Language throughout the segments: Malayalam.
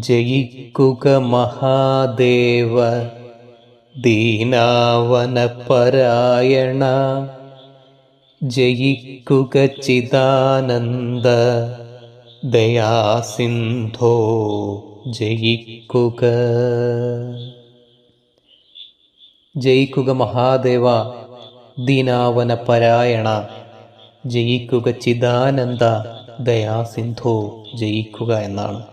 ജയിക്കുക മഹാദേവ ദീനാവനപരായണ. ജയിക്കുക ചിദാനന്ദ ദയാസിന്ധോ ജയിക്കുക. ജയിക്കുക മഹാദേവ ദീനാവനപരായണ. ജയിക്കുക ചിദാനന്ദ ദയാസിന്ധോ ജയിക്കുക എന്നാണ്.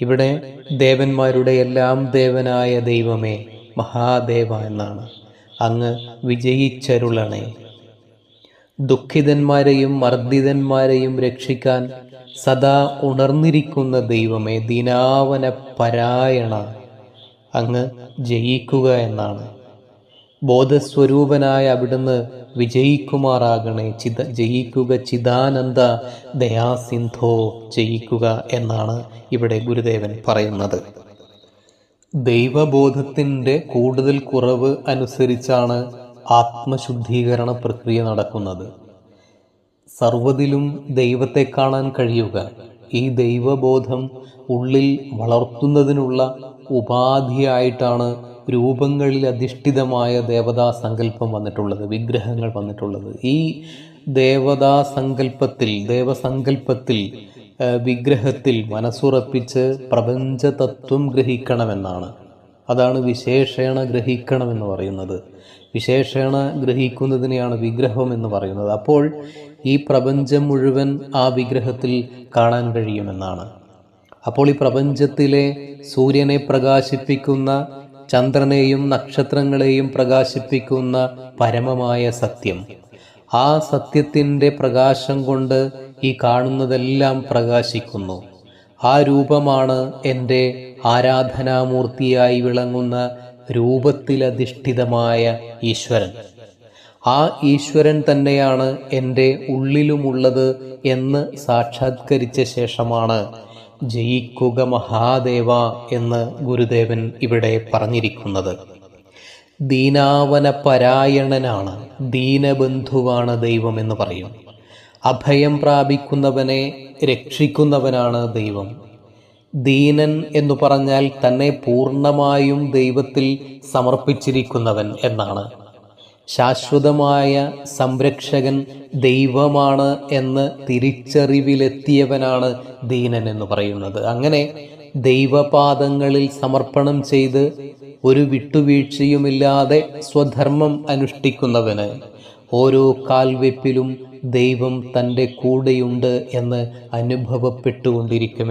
ഇവിടെ ദേവന്മാരുടെ എല്ലാം ദേവനായ ദൈവമേ മഹാദേവ എന്നാണ്. അങ്ങ് വിജയിച്ചരുളണേ. ദുഃഖിതന്മാരെയും മർദ്ദിതന്മാരെയും രക്ഷിക്കാൻ സദാ ഉണർന്നിരിക്കുന്ന ദൈവമേ ദീനാവന പരായണ അങ്ങ് ജയിക്കുക എന്നാണ്. ബോധസ്വരൂപനായ അവിടുന്ന് വിജയിക്കുമാറാകണേ. ചിത ജയിക്കുക ചിദാനന്ദ ദയാസിന്ധോ ജയിക്കുക എന്നാണ് ഇവിടെ ഗുരുദേവൻ പറയുന്നത്. ദൈവബോധത്തിന്റെ കൂടുതൽ കുറവ് അനുസരിച്ചാണ് ആത്മശുദ്ധീകരണ പ്രക്രിയ നടക്കുന്നത്. സർവതിലും ദൈവത്തെ കാണാൻ കഴിയുക. ഈ ദൈവബോധം ഉള്ളിൽ വളർത്തുന്നതിനുള്ള ഉപാധിയായിട്ടാണ് രൂപങ്ങളിൽ അധിഷ്ഠിതമായ ദേവതാ സങ്കല്പം വന്നിട്ടുള്ളത് വിഗ്രഹങ്ങൾ വന്നിട്ടുള്ളത്. ഈ ദേവതാ സങ്കല്പത്തിൽ ദേവസങ്കല്പത്തിൽ വിഗ്രഹത്തിൽ മനസ്സുറപ്പിച്ച് പ്രപഞ്ചതത്വം ഗ്രഹിക്കണമെന്നാണ്. അതാണ് വിശേഷേണ ഗ്രഹിക്കണമെന്ന് പറയുന്നത്. വിശേഷേണ ഗ്രഹിക്കുന്നതിനെയാണ് വിഗ്രഹം എന്ന് പറയുന്നത്. അപ്പോൾ ഈ പ്രപഞ്ചം മുഴുവൻ ആ വിഗ്രഹത്തിൽ കാണാൻ കഴിയുമെന്നാണ്. അപ്പോൾ ഈ പ്രപഞ്ചത്തിലെ സൂര്യനെ പ്രകാശിപ്പിക്കുന്ന ചന്ദ്രനെയും നക്ഷത്രങ്ങളെയും പ്രകാശിപ്പിക്കുന്ന പരമമായ സത്യം. ആ സത്യത്തിന്റെ പ്രകാശം കൊണ്ട് ഈ കാണുന്നതെല്ലാം പ്രകാശിക്കുന്നു. ആ രൂപമാണ് എന്റെ ആരാധനാമൂർത്തിയായി വിളങ്ങുന്ന രൂപത്തിലധിഷ്ഠിതമായ ഈശ്വരൻ. ആ ഈശ്വരൻ തന്നെയാണ് എന്റെ ഉള്ളിലുമുള്ളത് എന്ന് സാക്ഷാത്കരിച്ച ശേഷമാണ് ജയിക്കുക മഹാദേവ എന്ന് ഗുരുദേവൻ ഇവിടെ പറഞ്ഞിരിക്കുന്നത്. ദീനാവന പരായണനാണ് ദീനബന്ധുവാണ് ദൈവം എന്ന് പറയും. അഭയം പ്രാപിക്കുന്നവനെ രക്ഷിക്കുന്നവനാണ് ദൈവം. ദീനൻ എന്ന് പറഞ്ഞാൽ തന്നെ പൂർണമായും ദൈവത്തിൽ സമർപ്പിച്ചിരിക്കുന്നവൻ എന്നാണ്. ശാശ്വതമായ സംരക്ഷകൻ ദൈവമാണ് എന്ന് തിരിച്ചറിവിലെത്തിയവനാണ് ദീനൻ എന്ന് പറയുന്നത്. അങ്ങനെ ദൈവപാദങ്ങളിൽ സമർപ്പണം ചെയ്ത് ഒരു വിട്ടുവീഴ്ചയുമില്ലാതെ സ്വധർമ്മം അനുഷ്ഠിക്കുന്നവന് ഓരോ കാൽവെപ്പിലും ദൈവം തന്റെ കൂടെയുണ്ട് എന്ന് അനുഭവപ്പെട്ടുകൊണ്ടിരിക്കും